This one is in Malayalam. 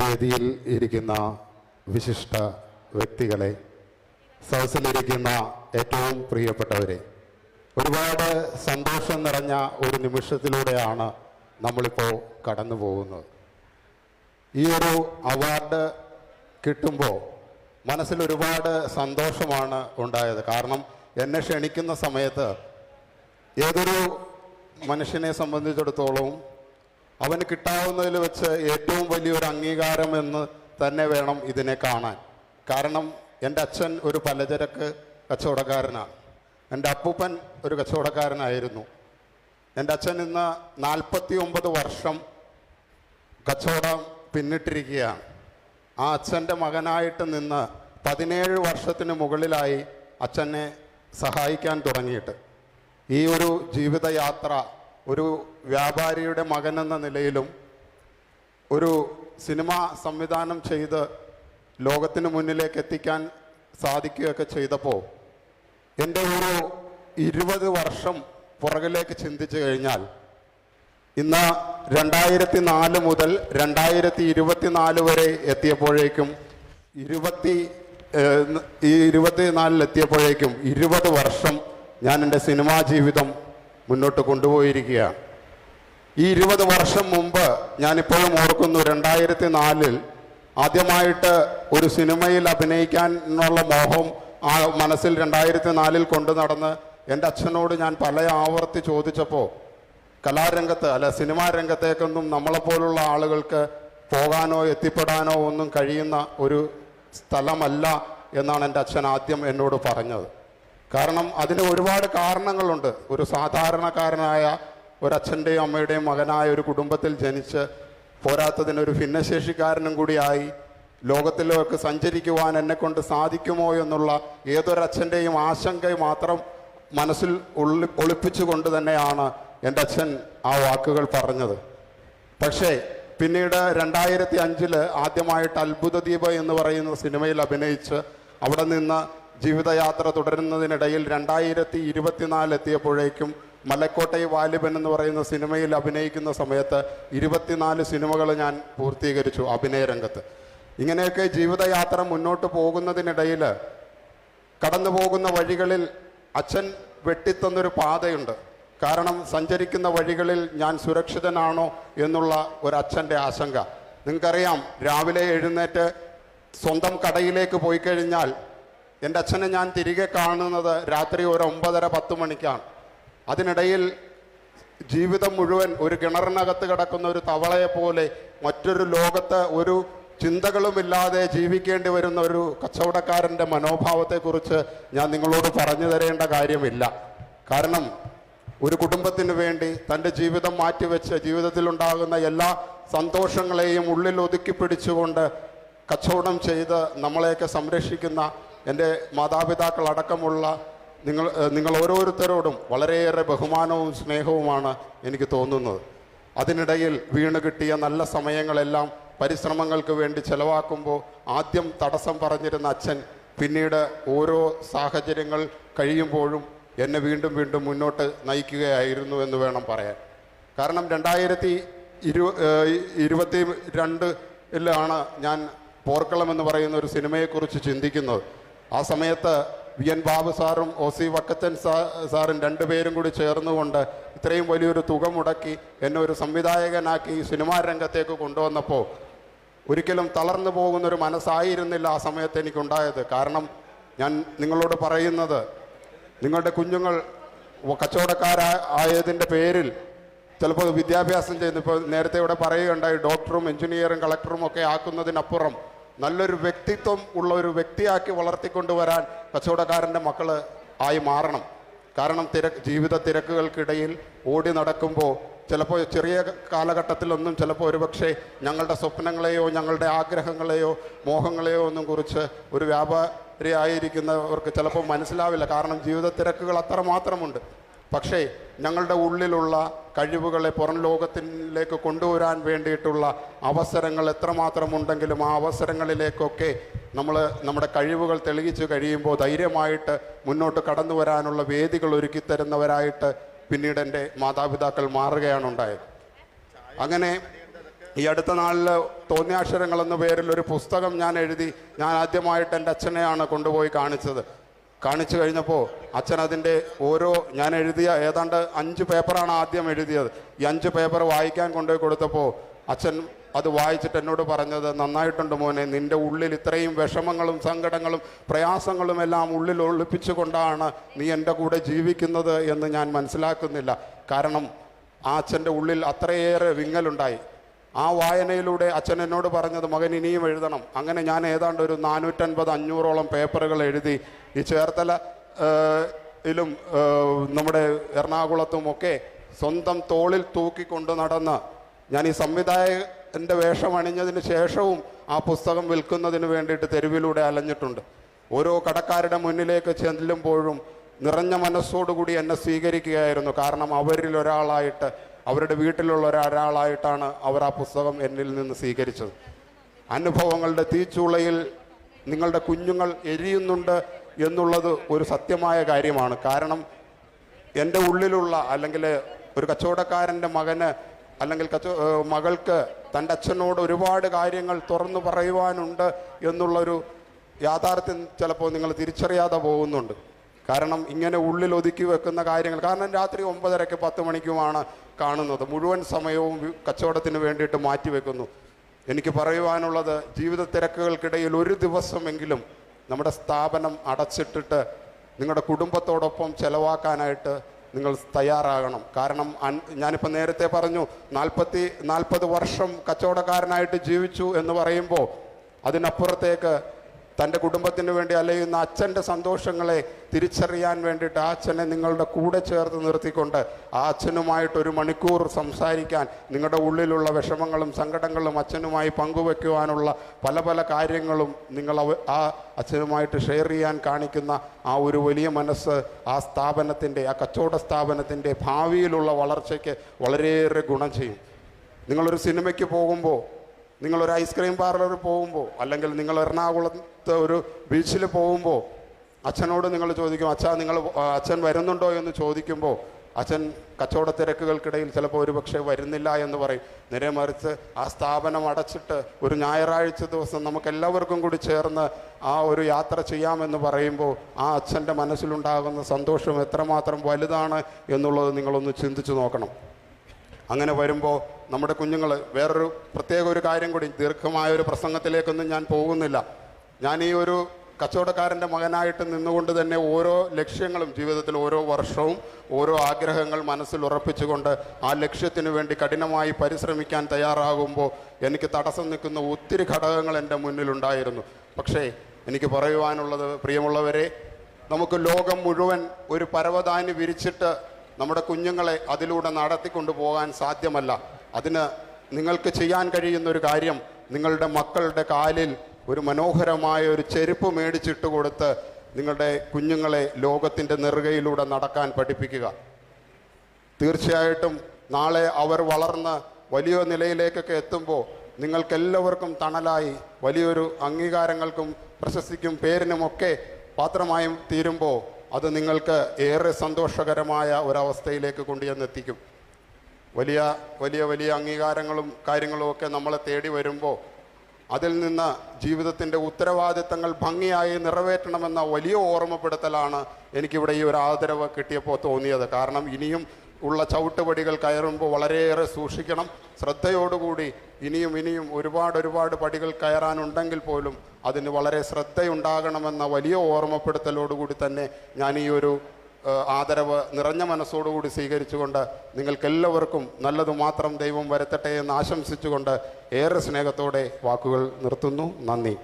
വേദിയിൽ ഇരിക്കുന്ന വിശിഷ്ട വ്യക്തികളെ സദസ്സിലിരിക്കുന്ന ഏറ്റവും പ്രിയപ്പെട്ടവരെ ഒരുപാട് സന്തോഷം നിറഞ്ഞ ഒരു നിമിഷത്തിലൂടെയാണ് നമ്മളിപ്പോൾ കടന്നു പോകുന്നത്. ഈ ഒരു അവാർഡ് കിട്ടുമ്പോൾ മനസ്സിൽ ഒരുപാട് സന്തോഷമാണ് ഉണ്ടായത്. കാരണം എന്നെ ക്ഷണിക്കുന്ന സമയത്ത് ഏതൊരു മനുഷ്യനെ സംബന്ധിച്ചിടത്തോളം അവന് കിട്ടാവുന്നതിൽ വെച്ച് ഏറ്റവും വലിയൊരു അംഗീകാരം എന്ന് തന്നെ വേണം ഇതിനെ കാണാൻ. കാരണം എന്റെ അച്ഛൻ ഒരു പലചരക്ക് കച്ചവടക്കാരനാണ്. എന്റെ അപ്പൂപ്പൻ ഒരു കച്ചവടക്കാരനായിരുന്നു. എന്റെ അച്ഛൻ ഇന്ന് നാൽപ്പത്തി ഒമ്പത് വർഷം കച്ചവടം പിന്നിട്ടിരിക്കുകയാണ്. ആ അച്ഛന്റെ മകനായിട്ട് നിന്ന് പതിനേഴ് വർഷത്തിന് മുകളിലായി അച്ഛനെ സഹായിക്കാൻ തുടങ്ങിയിട്ട്. ഈ ഒരു ജീവിതയാത്ര ഒരു വ്യാപാരിയുടെ മകൻ എന്ന നിലയിലും ഒരു സിനിമ സംവിധാനം ചെയ്ത് ലോകത്തിന് മുന്നിലേക്ക് എത്തിക്കാൻ സാധിക്കുകയൊക്കെ ചെയ്തപ്പോൾ എന്റെ ഒരു ഇരുപത് വർഷം പുറകിലേക്ക് ചിന്തിച്ചു കഴിഞ്ഞാൽ ഇന്ന് രണ്ടായിരത്തി നാല് മുതൽ രണ്ടായിരത്തി ഇരുപത്തിനാല് വരെ എത്തിയപ്പോഴേക്കും ഇരുപത്തി ഈ ഇരുപത്തി നാലിലെത്തിയപ്പോഴേക്കും ഇരുപത് വർഷം ഞാൻ എന്റെ സിനിമാ ജീവിതം മുന്നോട്ട് കൊണ്ടുപോയിരിക്കുകയാണ് ഈ ഇരുപത് വർഷം മുമ്പ് ഞാനിപ്പോഴും ഓർക്കുന്നു രണ്ടായിരത്തി നാലിൽ ആദ്യമായിട്ട് ഒരു സിനിമയിൽ അഭിനയിക്കാനുള്ള മോഹം ആ മനസ്സിൽ രണ്ടായിരത്തി നാലിൽ കൊണ്ടു നടന്ന് എന്റെ അച്ഛനോട് ഞാൻ പല ആവർത്തി ചോദിച്ചപ്പോൾ കലാരംഗത്ത് അല്ല സിനിമാ രംഗത്തേക്കൊന്നും നമ്മളെപ്പോലുള്ള ആളുകൾക്ക് പോകാനോ എത്തിപ്പെടാനോ ഒന്നും കഴിയുന്ന ഒരു സ്ഥലമല്ല എന്നാണ് എന്റെ അച്ഛൻ ആദ്യം എന്നോട് പറഞ്ഞത്. കാരണം അതിന് ഒരുപാട് കാരണങ്ങളുണ്ട്. ഒരു സാധാരണക്കാരനായ ഒരച്ഛന്റെയും അമ്മയുടെയും മകനായ ഒരു കുടുംബത്തിൽ ജനിച്ച് പോരാത്തതിന് ഒരു ഭിന്നശേഷിക്കാരനും കൂടിയായി ലോകത്തിലേക്ക് സഞ്ചരിക്കുവാൻ എന്നെക്കൊണ്ട് സാധിക്കുമോ എന്നുള്ള ഏതൊരച്ഛന്റെയും ആശങ്ക മാത്രം മനസ്സിൽ ഉള്ളി ഒളിപ്പിച്ചുകൊണ്ട് തന്നെയാണ് എന്റെ അച്ഛൻ ആ വാക്കുകൾ പറഞ്ഞത്. പക്ഷേ പിന്നീട് രണ്ടായിരത്തി അഞ്ചിൽ ആദ്യമായിട്ട് അത്ഭുത ദീപ എന്ന് പറയുന്ന സിനിമയിൽ അഭിനയിച്ച് അവിടെ നിന്ന് ജീവിതയാത്ര തുടരുന്നതിനിടയിൽ രണ്ടായിരത്തി ഇരുപത്തിനാല് എത്തിയപ്പോഴേക്കും മലക്കോട്ടൈ വാലിബൻ എന്ന് പറയുന്ന സിനിമയിൽ അഭിനയിക്കുന്ന സമയത്ത് ഇരുപത്തിനാല് സിനിമകൾ ഞാൻ പൂർത്തീകരിച്ചു അഭിനയരംഗത്ത് ഇങ്ങനെയൊക്കെ ജീവിതയാത്ര മുന്നോട്ട് പോകുന്നതിനിടയിൽ കടന്നു പോകുന്ന വഴികളിൽ അച്ഛൻ വെട്ടിത്തന്നൊരു പാതയുണ്ട്. കാരണം സഞ്ചരിക്കുന്ന വഴികളിൽ ഞാൻ സുരക്ഷിതനാണോ എന്നുള്ള ഒരു അച്ഛന്റെ ആശങ്ക. നിങ്ങൾക്കറിയാം രാവിലെ എഴുന്നേറ്റ് സ്വന്തം കടയിലേക്ക് പോയി കഴിഞ്ഞാൽ എന്റെ അച്ഛനെ ഞാൻ തിരികെ കാണുന്നത് രാത്രി ഒരു ഒമ്പതര പത്ത് മണിക്കാണ്. അതിനിടയിൽ ജീവിതം മുഴുവൻ ഒരു കിണറിനകത്ത് കിടക്കുന്ന ഒരു തവളയെ പോലെ മറ്റൊരു ലോകത്ത് ഒരു ചിന്തകളുമില്ലാതെ ജീവിക്കേണ്ടി വരുന്ന ഒരു കച്ചവടക്കാരന്റെ മനോഭാവത്തെക്കുറിച്ച് ഞാൻ നിങ്ങളോട് പറഞ്ഞു തരേണ്ട കാര്യമില്ല. കാരണം ഒരു കുടുംബത്തിന് വേണ്ടി തന്റെ ജീവിതം മാറ്റിവെച്ച് ജീവിതത്തിലുണ്ടാകുന്ന എല്ലാ സന്തോഷങ്ങളെയും ഉള്ളിൽ ഒതുക്കി പിടിച്ചുകൊണ്ട് കച്ചവടം ചെയ്ത് നമ്മളെയൊക്കെ സംരക്ഷിക്കുന്ന എന്റെ മാതാപിതാക്കൾ അടക്കമുള്ള നിങ്ങൾ നിങ്ങൾ ഓരോരുത്തരോടും വളരെയേറെ ബഹുമാനവും സ്നേഹവുമാണ് എനിക്ക് തോന്നുന്നത്. അതിനിടയിൽ വീണ് കിട്ടിയ നല്ല സമയങ്ങളെല്ലാം പരിശ്രമങ്ങൾക്ക് വേണ്ടി ചെലവാക്കുമ്പോൾ ആദ്യം തടസ്സം പറഞ്ഞിരുന്ന അച്ഛൻ പിന്നീട് ഓരോ സാഹചര്യങ്ങൾ കഴിയുമ്പോഴും എന്നെ വീണ്ടും വീണ്ടും മുന്നോട്ട് നയിക്കുകയായിരുന്നു എന്ന് വേണം പറയാൻ. കാരണം രണ്ടായിരത്തി ഇരു ഇരുപത്തി രണ്ടിലാണ് ഞാൻ പോർക്കളം എന്ന് പറയുന്ന ഒരു സിനിമയെക്കുറിച്ച് ചിന്തിക്കുന്നത്. ആ സമയത്ത് വി എൻ ബാബു സാറും ഒ സി വക്കച്ചൻ സാ സാറും രണ്ടുപേരും കൂടി ചേർന്നുകൊണ്ട് ഇത്രയും വലിയൊരു തുക മുടക്കി എന്നെ ഒരു സംവിധായകനാക്കി സിനിമാ രംഗത്തേക്ക് കൊണ്ടുവന്നപ്പോൾ ഒരിക്കലും തളർന്നു പോകുന്നൊരു മനസ്സായിരുന്നില്ല ആ സമയത്ത് എനിക്കുണ്ടായത്. കാരണം ഞാൻ നിങ്ങളോട് പറയുന്നത് നിങ്ങളുടെ കുഞ്ഞുങ്ങൾ കച്ചവടക്കാരായതിന്റെ പേരിൽ ചിലപ്പോൾ വിദ്യാഭ്യാസം ചെയ്യുന്നു. ഇപ്പോൾ നേരത്തെ ഇവിടെ പറയുകയുണ്ടായി ഡോക്ടറും എഞ്ചിനീയറും കളക്ടറും ഒക്കെ ആക്കുന്നതിനപ്പുറം നല്ലൊരു വ്യക്തിത്വം ഉള്ള ഒരു വ്യക്തിയാക്കി വളർത്തിക്കൊണ്ടുവരാൻ കച്ചവടക്കാരന്റെ മക്കൾ ആയി മാറണം. കാരണം തിരക്ക് ജീവിത തിരക്കുകൾക്കിടയിൽ ഓടി നടക്കുമ്പോൾ ചിലപ്പോൾ ചെറിയ കാലഘട്ടത്തിലൊന്നും ചിലപ്പോൾ ഒരുപക്ഷെ ഞങ്ങളുടെ സ്വപ്നങ്ങളെയോ ഞങ്ങളുടെ ആഗ്രഹങ്ങളെയോ മോഹങ്ങളെയോ ഒന്നും കുറിച്ച് ഒരു വ്യാപാരിയായിരിക്കുന്നവർക്ക് ചിലപ്പോൾ മനസ്സിലാവില്ല. കാരണം ജീവിത തിരക്കുകൾ അത്രമാത്രമുണ്ട്. പക്ഷേ ഞങ്ങളുടെ ഉള്ളിലുള്ള കഴിവുകളെ പുറം ലോകത്തിലേക്ക് കൊണ്ടുവരാൻ വേണ്ടിയിട്ടുള്ള അവസരങ്ങൾ എത്രമാത്രം ഉണ്ടെങ്കിലും ആ അവസരങ്ങളിലേക്കൊക്കെ നമ്മൾ നമ്മുടെ കഴിവുകൾ തെളിയിച്ചു കഴിയുമ്പോൾ ധൈര്യമായിട്ട് മുന്നോട്ട് കടന്നു വരാനുള്ള വേദികൾ ഒരുക്കി തരുന്നവരായിട്ട് പിന്നീട് എന്റെ മാതാപിതാക്കൾ മാറുകയാണ് ഉണ്ടായത്. അങ്ങനെ ഈ അടുത്ത നാളിൽ തോന്നിയാക്ഷരങ്ങൾ എന്ന പേരിൽ ഒരു പുസ്തകം ഞാൻ എഴുതി ഞാൻ ആദ്യമായിട്ട് എന്റെ അച്ഛനെയാണ് കൊണ്ടുപോയി കാണിച്ചത്. കാണിച്ചു കഴിഞ്ഞപ്പോൾ അച്ഛൻ അതിന്റെ ഓരോ ഞാൻ എഴുതിയ ഏതാണ്ട് അഞ്ച് പേപ്പറാണ് ആദ്യം എഴുതിയത്. ഈ അഞ്ച് പേപ്പർ വായിക്കാൻ കൊണ്ടുപോയി കൊടുത്തപ്പോൾ അച്ഛൻ അത് വായിച്ചിട്ട് എന്നോട് പറഞ്ഞത് നന്നായിട്ടുണ്ട് മോനെ നിന്റെ ഉള്ളിൽ ഇത്രയും വിഷമങ്ങളും സങ്കടങ്ങളും പ്രയാസങ്ങളും എല്ലാം ഉള്ളിൽ ഒളിപ്പിച്ചുകൊണ്ടാണ് നീ എന്റെ കൂടെ ജീവിക്കുന്നത് എന്ന് ഞാൻ മനസ്സിലാക്കുന്നില്ല. കാരണം ആ അച്ഛന്റെ ഉള്ളിൽ അത്രയേറെ വിങ്ങലുണ്ടായി. ആ വായനയിലൂടെ അച്ഛൻ എന്നോട് പറഞ്ഞത് മകൻ ഇനിയും എഴുതണം. അങ്ങനെ ഞാൻ ഏതാണ്ട് ഒരു നാനൂറ്റൻപത് അഞ്ഞൂറോളം പേപ്പറുകൾ എഴുതി ഈ ചേർത്തല ഇലും നമ്മുടെ എറണാകുളത്തും ഒക്കെ സ്വന്തം തോളിൽ തൂക്കിക്കൊണ്ട് നടന്ന് ഞാൻ ഈ സംവിധായകന്റെ വേഷം അണിഞ്ഞതിന് ശേഷവും ആ പുസ്തകം വിൽക്കുന്നതിന് വേണ്ടിയിട്ട് തെരുവിലൂടെ അലഞ്ഞിട്ടുണ്ട്. ഓരോ കടക്കാരുടെ മുന്നിലേക്ക് ചെല്ലുമ്പോഴും നിറഞ്ഞ മനസ്സോടുകൂടി എന്നെ സ്വീകരിക്കുകയായിരുന്നു. കാരണം അവരിൽ ഒരാളായിട്ട് അവരുടെ വീട്ടിലുള്ള ഒരാളായിട്ടാണ് അവർ ആ പുസ്തകം എന്നിൽ നിന്ന് സ്വീകരിച്ചത്. അനുഭവങ്ങളുടെ തീച്ചുളയിൽ നിങ്ങളുടെ കുഞ്ഞുങ്ങൾ എരിയുന്നുണ്ട് എന്നുള്ളത് ഒരു സത്യമായ കാര്യമാണ്. കാരണം എന്റെ ഉള്ളിലുള്ള അല്ലെങ്കിൽ ഒരു കച്ചവടക്കാരന്റെ മകന് അല്ലെങ്കിൽ മകൾക്ക് തന്റെ അച്ഛനോട് ഒരുപാട് കാര്യങ്ങൾ തുറന്നു പറയുവാനുണ്ട് എന്നുള്ളൊരു യാഥാർത്ഥ്യം ചിലപ്പോൾ നിങ്ങൾ തിരിച്ചറിയാതെ പോകുന്നുണ്ട്. കാരണം ഇങ്ങനെ ഉള്ളിൽ ഒതുക്കി വെക്കുന്ന കാര്യങ്ങൾ. കാരണം രാത്രി ഒമ്പതരയ്ക്ക് പത്ത് മണിക്കുമാണ് കാണുന്നത്. മുഴുവൻ സമയവും കച്ചവടത്തിന് വേണ്ടിയിട്ട് മാറ്റിവെക്കുന്നു എനിക്ക് പറയുവാനുള്ളത് ജീവിത തിരക്കുകൾക്കിടയിൽ ഒരു ദിവസമെങ്കിലും നമ്മുടെ സ്ഥാപനം അടച്ചിട്ടിട്ട് നിങ്ങളുടെ കുടുംബത്തോടൊപ്പം ചെലവാക്കാനായിട്ട് നിങ്ങൾ തയ്യാറാകണം. കാരണം അൻ ഞാനിപ്പോൾ നേരത്തെ പറഞ്ഞു നാൽപ്പത്തി നാൽപ്പത് വർഷം കച്ചവടക്കാരനായിട്ട് ജീവിച്ചു എന്ന് പറയുമ്പോൾ അതിനപ്പുറത്തേക്ക് തന്റെ കുടുംബത്തിന് വേണ്ടി അലയുന്ന അച്ഛന്റെ സന്തോഷങ്ങളെ തിരിച്ചറിയാൻ വേണ്ടിയിട്ട് ആ അച്ഛനെ നിങ്ങളുടെ കൂടെ ചേർത്ത് നിർത്തിക്കൊണ്ട് ആ അച്ഛനുമായിട്ട് ഒരു മണിക്കൂർ സംസാരിക്കാൻ നിങ്ങളുടെ ഉള്ളിലുള്ള വിഷമങ്ങളും സങ്കടങ്ങളും അച്ഛനുമായി പങ്കുവെക്കുവാനുള്ള പല പല കാര്യങ്ങളും നിങ്ങൾ ആ അച്ഛനുമായിട്ട് ഷെയർ ചെയ്യാൻ കാണിക്കുന്ന ആ ഒരു വലിയ മനസ്സ് ആ സ്ഥാപനത്തിന്റെ ആ കച്ചവട സ്ഥാപനത്തിന്റെ ഭാവിയിലുള്ള വളർച്ചയ്ക്ക് വളരെയേറെ ഗുണം ചെയ്യും. നിങ്ങളൊരു സിനിമയ്ക്ക് പോകുമ്പോൾ നിങ്ങളൊരു ഐസ്ക്രീം പാർലറിൽ പോകുമ്പോൾ അല്ലെങ്കിൽ നിങ്ങൾ എറണാകുളത്ത് ഒരു ബീച്ചിൽ പോകുമ്പോൾ അച്ഛനോട് നിങ്ങൾ ചോദിക്കും അച്ഛാ നിങ്ങൾ അച്ഛൻ വരുന്നുണ്ടോ? എന്ന് ചോദിക്കുമ്പോൾ അച്ഛൻ കച്ചവട തിരക്കുകൾക്കിടയിൽ ചിലപ്പോൾ ഒരു പക്ഷേ വരുന്നില്ല എന്ന് പറയും. നേരെ മറിച്ച് ആ സ്ഥാപനം അടച്ചിട്ട് ഒരു ഞായറാഴ്ച ദിവസം നമുക്ക് എല്ലാവർക്കും കൂടി ചേർന്ന് ആ ഒരു യാത്ര ചെയ്യാമെന്ന് പറയുമ്പോൾ ആ അച്ഛന്റെ മനസ്സിലുണ്ടാകുന്ന സന്തോഷം എത്രമാത്രം വലുതാണ് എന്നുള്ളത് നിങ്ങളൊന്ന് ചിന്തിച്ചു നോക്കണം. അങ്ങനെ വരുമ്പോൾ നമ്മുടെ കുഞ്ഞുങ്ങൾ വേറൊരു പ്രത്യേക ഒരു കാര്യം കൂടി ദീർഘമായ ഒരു പ്രസംഗത്തിലേക്കൊന്നും ഞാൻ പോകുന്നില്ല. ഞാൻ ഈ ഒരു കച്ചവടക്കാരന്റെ മകനായിട്ട് നിന്നുകൊണ്ട് തന്നെ ഓരോ ലക്ഷ്യങ്ങളും ജീവിതത്തിൽ ഓരോ വർഷവും ഓരോ ആഗ്രഹങ്ങൾ മനസ്സിൽ ഉറപ്പിച്ചുകൊണ്ട് ആ ലക്ഷ്യത്തിനു വേണ്ടി കഠിനമായി പരിശ്രമിക്കാൻ തയ്യാറാകുമ്പോൾ എനിക്ക് തടസ്സം നിൽക്കുന്ന ഒത്തിരി ഘടകങ്ങൾ എന്റെ മുന്നിലുണ്ടായിരുന്നു. പക്ഷേ എനിക്ക് പറയുവാനുള്ളത് പ്രിയമുള്ളവരെ നമുക്ക് ലോകം മുഴുവൻ ഒരു പരവതാനി വിരിച്ചിട്ട് നമ്മുടെ കുഞ്ഞുങ്ങളെ അതിലൂടെ നടത്തിക്കൊണ്ടു പോകാൻ സാധ്യമല്ല. അതിന് നിങ്ങൾക്ക് ചെയ്യാൻ കഴിയുന്ന ഒരു കാര്യം നിങ്ങളുടെ മക്കളുടെ കാലിൽ ഒരു മനോഹരമായ ഒരു ചെരുപ്പ് മേടിച്ചിട്ട് കൊടുത്ത് നിങ്ങളുടെ കുഞ്ഞുങ്ങളെ ലോകത്തിന്റെ നെറുകയിലൂടെ നടക്കാൻ പഠിപ്പിക്കുക. തീർച്ചയായിട്ടും നാളെ അവർ വളർന്ന് വലിയ നിലയിലേക്കൊക്കെ എത്തുമ്പോൾ നിങ്ങൾക്കെല്ലാവർക്കും തണലായി വലിയൊരു അംഗീകാരങ്ങൾക്കും പ്രശസ്തിക്കും പേരിനുമൊക്കെ പാത്രമായും തീരുമ്പോൾ അത് നിങ്ങൾക്ക് ഏറെ സന്തോഷകരമായ ഒരവസ്ഥയിലേക്ക് കൊണ്ടുചെന്നെത്തിക്കും. വലിയ വലിയ വലിയ അംഗീകാരങ്ങളും കാര്യങ്ങളും ഒക്കെ നമ്മളെ തേടി വരുമ്പോൾ അതിൽ നിന്ന് ജീവിതത്തിന്റെ ഉത്തരവാദിത്തങ്ങൾ ഭംഗിയായി നിറവേറ്റണമെന്ന വലിയ ഓർമ്മപ്പെടുത്തലാണ് എനിക്കിവിടെ ഈ ഒരു ആദരവ് കിട്ടിയപ്പോൾ തോന്നിയത്. കാരണം ഇനിയും ഉള്ള ചവിട്ടുപടികൾ കയറുമ്പോൾ വളരെയേറെ സൂക്ഷിക്കണം. ശ്രദ്ധയോടുകൂടി ഇനിയും ഇനിയും ഒരുപാട് ഒരുപാട് പടികൾ കയറാനുണ്ടെങ്കിൽ പോലും അതിന് വളരെ ശ്രദ്ധയുണ്ടാകണമെന്ന വലിയ ഓർമ്മപ്പെടുത്തലോടുകൂടി തന്നെ ഞാൻ ഈ ഒരു ആദരവ് നിറഞ്ഞ മനസ്സോടുകൂടി സ്വീകരിച്ചുകൊണ്ട് നിങ്ങൾക്കെല്ലാവർക്കും നല്ലത് മാത്രം ദൈവം വരുത്തട്ടെ എന്ന് ആശംസിച്ചുകൊണ്ട് ഏറെ സ്നേഹത്തോടെ വാക്കുകൾ നിർത്തുന്നു. നന്ദി.